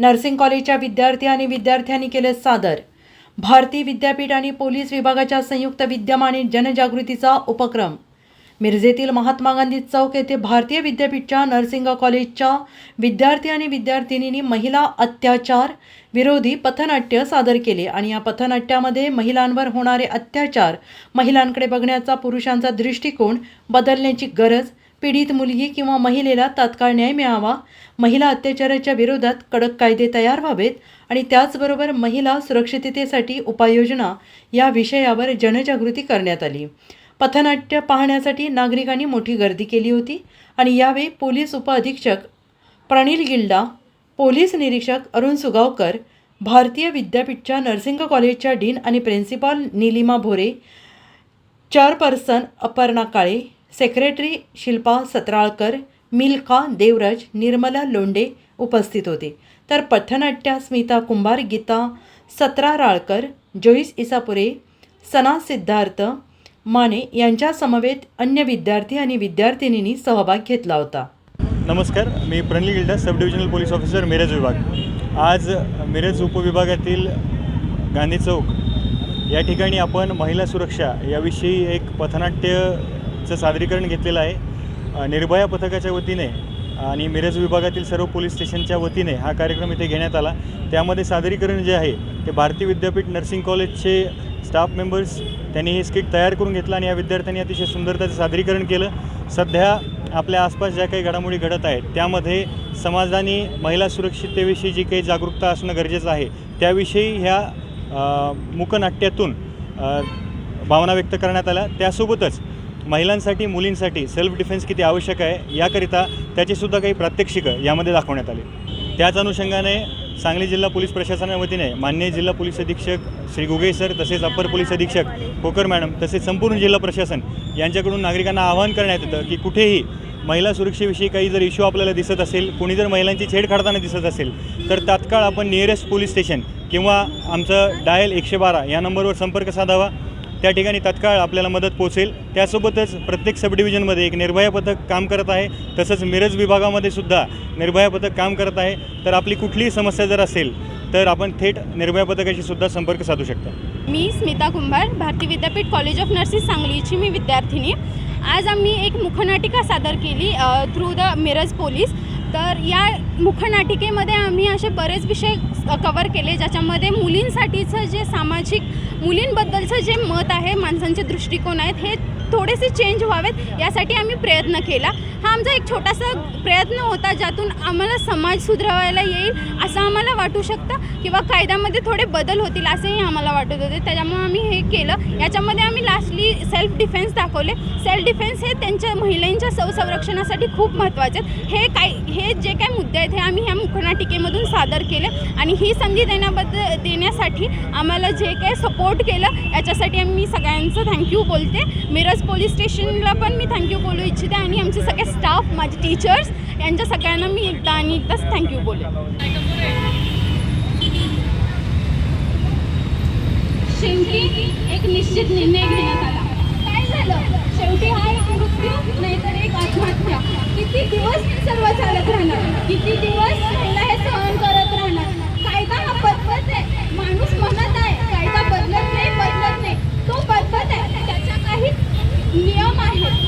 Nursing कॉलेजच्या विद्यार्थी आणि विद्यार्थ्यांनी केले सादर. भारती विद्यापीठ आणि पोलीस विभागाच्या संयुक्त विद्यमाने जनजागृतीचा उपक्रम. मिरजेतील महात्मा गांधी चौक येथे भारतीय विद्यापीठच्या नर्सिंग कॉलेजच्या विद्यार्थी आणि विद्यार्थिनींनी महिला अत्याचार विरोधी पथनाट्य सादर केले आणि या पथनाट्यामध्ये महिलांवर होणारे अत्याचार महिलांकडे बघण्याचा पुरुषांचा दृष्टिकोन बदलण्याची गरज पीडित मुलगी किंवा महिलेला तात्काळ न्याय मिळावा. महिला अत्याचाराच्या विरोधात कडक कायदे तयार व्हावेत आणि त्याचबरोबर महिला सुरक्षिततेसाठी उपाययोजना या विषयावर जनजागृती करण्यात आली. पथनाट्य पाहण्यासाठी नागरिकांनी मोठी गर्दी केली होती आणि यावेळी पोलीस उपअधीक्षक प्रणील गिल्डा पोलीस निरीक्षक अरुण सुगावकर भारतीय विद्यापीठच्या नर्सिंग कॉलेजच्या डीन आणि principal Nilima Bhore chairperson Aparna Kale secretary Shilpa Satralkar Milka Devraj Nirmala Londe उपस्थित होते. तर पथनाट्या स्मिता कुंभार गीता सत्रा राळकर जोईस इसापुरे सना सिद्धार्थ माने यांच्या समवेत अन्य विद्यार्थी आणि विद्यार्थिनींनी सहभाग घेतला होता. नमस्कार मी Pranali Gilda sub divisional police officer Miraj विभाग. आज मिरज उपविभागातील गांधी चौक या ठिकाणी आपण महिला सुरक्षा याविषयी एक पथनाट्य पथनाट्यचं सादरीकरण घेतलेलं आहे. निर्भया पथकाच्या वतीने आणि मिरज विभागातील सर्व पोलीस स्टेशनच्या वतीने हा कार्यक्रम इथे घेण्यात आला. त्यामध्ये सादरीकरण जे आहे ते भारतीय विद्यापीठ नर्सिंग कॉलेजचे स्टाफ मेंबर्स त्यांनी हे स्किट तयार करून घेतलं आणि या विद्यार्थ्यांनी अतिशय सुंदर त्याचं सादरीकरण केलं. सध्या आपल्या आसपास ज्या काही घडामोडी घडत आहेत त्यामध्ये समाजाने महिला सुरक्षिततेविषयी जी काही जागरूकता असणं गरजेचं आहे त्याविषयी ह्या मुकनाट्यातून मूकनाट्यातून भावना व्यक्त करण्यात आल्या. त्यासोबतच महिलांसाठी मुलींसाठी सेल्फ डिफेन्स किती आवश्यक आहे याकरिता त्याचीसुद्धा काही प्रात्यक्षिकं यामध्ये दाखवण्यात आली. त्याच अनुषंगाने सांगली जिल्हा पोलीस प्रशासनाच्या वतीने मान्य जिल्हा पोलीस अधीक्षक श्री गुगे सर तसेच अप्पर पोलीस अधीक्षक कोकर मॅडम तसेच संपूर्ण जिल्हा प्रशासन यांच्याकडून नागरिकांना आवाहन करण्यात येतं की कुठेही महिला सुरक्षेविषयी काही जर इश्यू आपल्याला दिसत असेल कोणी जर महिलांची छेड काढताना दिसत असेल तर तात्काळ आपण नियरेस्ट पोलीस स्टेशन किंवा आमचं डायल एकशे बारा या नंबरवर संपर्क साधावा. त्या ठिकाणी तत्काळ आपल्याला मदत पोहोचेल. त्यासोबतच प्रत्येक सब डिव्हिजनमध्ये एक निर्भया पथक काम करत आहे. तसंच मिरज विभागामध्ये सुद्धा निर्भया पथक काम करत आहे. तर आपली कुठलीही समस्या जर असेल तर आपण थेट निर्भया पथकाशी सुद्धा संपर्क साधू शकता. मी Smita Kumbhar Bharati Vidyapeeth college of nursing सांगलीची मी विद्यार्थिनी. आज आम्ही एक मुखनाटिका सादर केली थ्रू द मिरज पोलीस तर या मुखनाटिकेमध्ये आम्ही असे बरेच विषय कवर केले ज्याच्यामध्ये मुलींसाठीचं जे सामाजिक मुलींबद्दलचं जे मत आहे माणसांचे दृष्टिकोन आहेत हे थोडेसे चेंज व्हावेत यासाठी आम्ही प्रयत्न केला. हा आमचा एक छोटासा प्रयत्न होता ज्यातून आम्हाला समाज सुधरवायला येईल असं आम्हाला वाटू शकतं किंवा कायद्यामध्ये थोडे बदल होतील असेही आम्हाला वाटत होते. त्याच्यामुळे आम्ही हे केलं. याच्यामध्ये आम्ही लास्टली सेल्फ डिफेन्स दाखवले. सेल्फ डिफेन्स हे त्यांच्या महिलांच्या संरक्षणासाठी खूप महत्त्वाचे आहेत. हे काय हे जे काय मुद्दे आहेत हे आम्ही ह्या मुखनाटिकेमधून सादर केले आणि ही संधी देण्याबद्दल देण्यासाठी आम्हाला जे काही सपोर्ट केलं याच्यासाठी आम्ही सगळ्यांचं थँक्यू बोलते. मिरज पोलीस स्टेशनला पण मी थँक्यू बोलू इच्छिते आणि आमचे सगळे स्टाफ माझे टीचर्स यांच्या सगळ्यांना मी एकदा आणि एकदाच थँक्यू बोलू. शेवटी एक निश्चित निर्णय घेण्यात आला. काय झालं? शेवटी हा एक मृत्यू नाहीतर एक आत्महत्या. किती दिवस सर्व चालत राहणार? किती दिवस पाहिजे